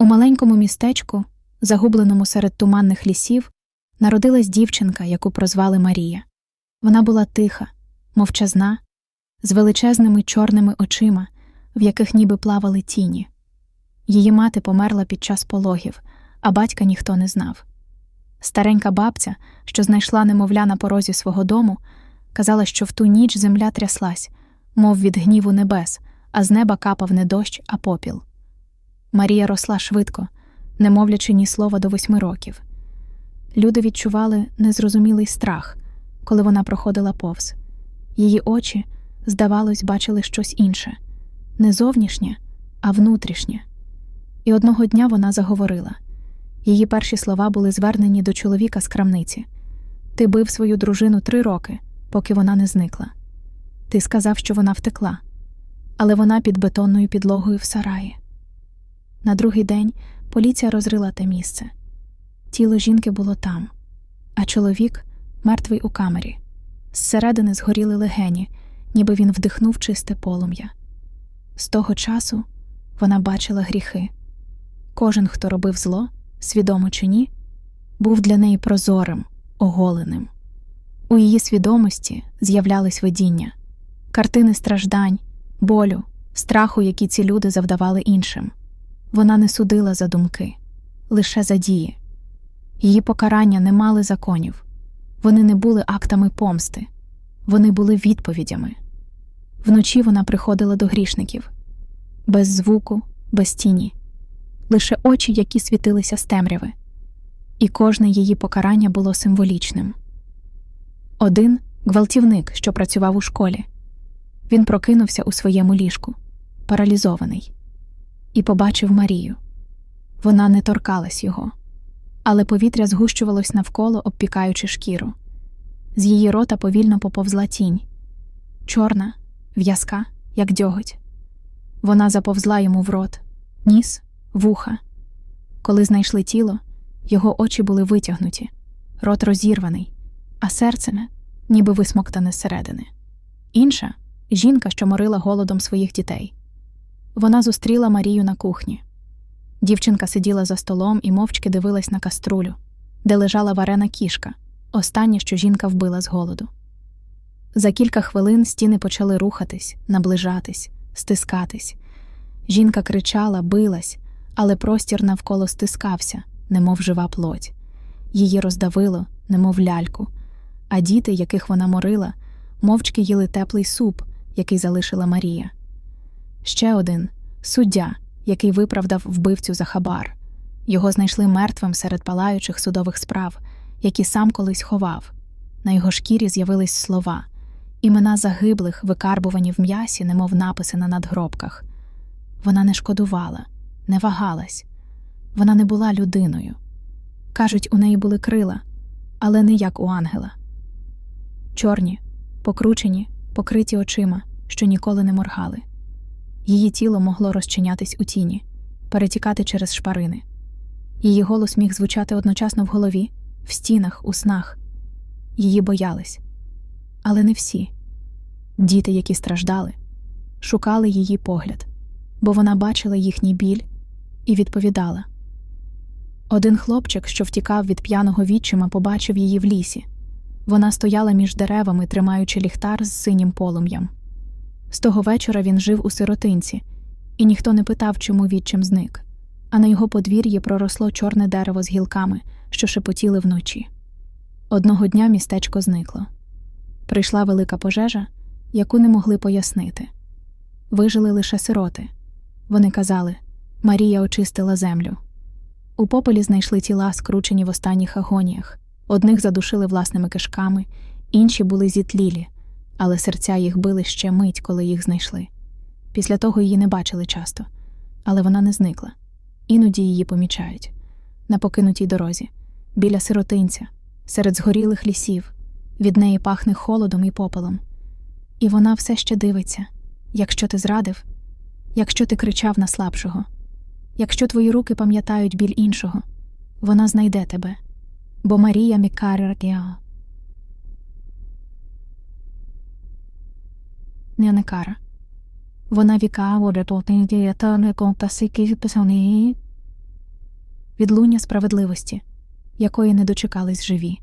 У маленькому містечку, загубленому серед туманних лісів, народилась дівчинка, яку прозвали Марія. Вона була тиха, мовчазна, з величезними чорними очима, в яких ніби плавали тіні. Її мати померла під час пологів, а батька ніхто не знав. Старенька бабця, що знайшла немовля на порозі свого дому, казала, що в ту ніч земля тряслась, мов від гніву небес, а з неба капав не дощ, а попіл. Марія росла швидко, не мовлячи ні слова до восьми років. Люди відчували незрозумілий страх, коли вона проходила повз. Її очі, здавалось, бачили щось інше не зовнішнє, а внутрішнє. І одного дня вона заговорила. Її перші слова були звернені до чоловіка з крамниці Ти бив свою дружину три роки, поки вона не зникла. Ти сказав, що вона втекла, але вона під бетонною підлогою в сараї. На другий день поліція розрила те місце. Тіло жінки було там, а чоловік мертвий у камері. Зсередини згоріли легені, ніби він вдихнув чисте полум'я. З того часу вона бачила гріхи. Кожен, хто робив зло, свідомо чи ні, був для неї прозорим, оголеним. У її свідомості з'являлись видіння, картини страждань, болю, страху, які ці люди завдавали іншим. Вона не судила за думки, лише за дії. Її покарання не мали законів, вони не були актами помсти, вони були відповідями. Вночі вона приходила до грішників без звуку, без тіні, лише очі, які світилися з темряви, і кожне її покарання було символічним. Один гвалтівник, що працював у школі. Він прокинувся у своєму ліжку, паралізований, і побачив Марію. Вона не торкалась його, але повітря згущувалось навколо, обпікаючи шкіру. З її рота повільно поповзла тінь чорна, в'язка, як дьоготь. Вона заповзла йому в рот, ніс, вуха. Коли знайшли тіло, його очі були витягнуті, рот розірваний, а серце не, ніби висмоктане зсередини. Інша жінка, що морила голодом своїх дітей. Вона зустріла Марію на кухні. Дівчинка сиділа за столом і мовчки дивилась на каструлю, де лежала варена кішка, останнє, що жінка вбила з голоду. За кілька хвилин стіни почали рухатись, наближатись, стискатись. Жінка кричала, билась, але простір навколо стискався, немов жива плоть. Її роздавило, немов ляльку, а діти, яких вона морила, мовчки їли теплий суп, який залишила Марія. Ще один суддя, який виправдав вбивцю за хабар. Його знайшли мертвим серед палаючих судових справ, які сам колись ховав. На його шкірі з'явились слова, імена загиблих, викарбувані в м'ясі, немов написи на надгробках. Вона не шкодувала, не вагалась, вона не була людиною. Кажуть, у неї були крила, але не як у ангела. Чорні, покручені, покриті очима, що ніколи не моргали. Її тіло могло розчинятись у тіні, перетікати через шпарини. Її голос міг звучати одночасно в голові, в стінах, у снах. Її боялись. Але не всі. Діти, які страждали, шукали її погляд, бо вона бачила їхній біль і відповідала. Один хлопчик, що втікав від п'яного відчима, побачив її в лісі. Вона стояла між деревами, тримаючи ліхтар з синім полум'ям. З того вечора він жив у сиротинці, і ніхто не питав, чому відчим зник, а на його подвір'ї проросло чорне дерево з гілками, що шепотіли вночі. Одного дня містечко зникло. Прийшла велика пожежа, яку не могли пояснити. Вижили лише сироти. Вони казали Марія очистила землю. У пополі знайшли тіла, скручені в останніх агоніях. Одних задушили власними кишками, інші були зітлілі, але серця їх били ще мить, коли їх знайшли. Після того її не бачили часто, але вона не зникла. Іноді її помічають на покинутій дорозі, біля сиротинця, серед згорілих лісів, від неї пахне холодом і попелом. І вона все ще дивиться якщо ти зрадив, якщо ти кричав на слабшого, якщо твої руки пам'ятають біль іншого, вона знайде тебе бо Марія Мікаря. Неонекара. Вона віка воде не контасики писані. відлуння справедливості, якої не дочекались живі.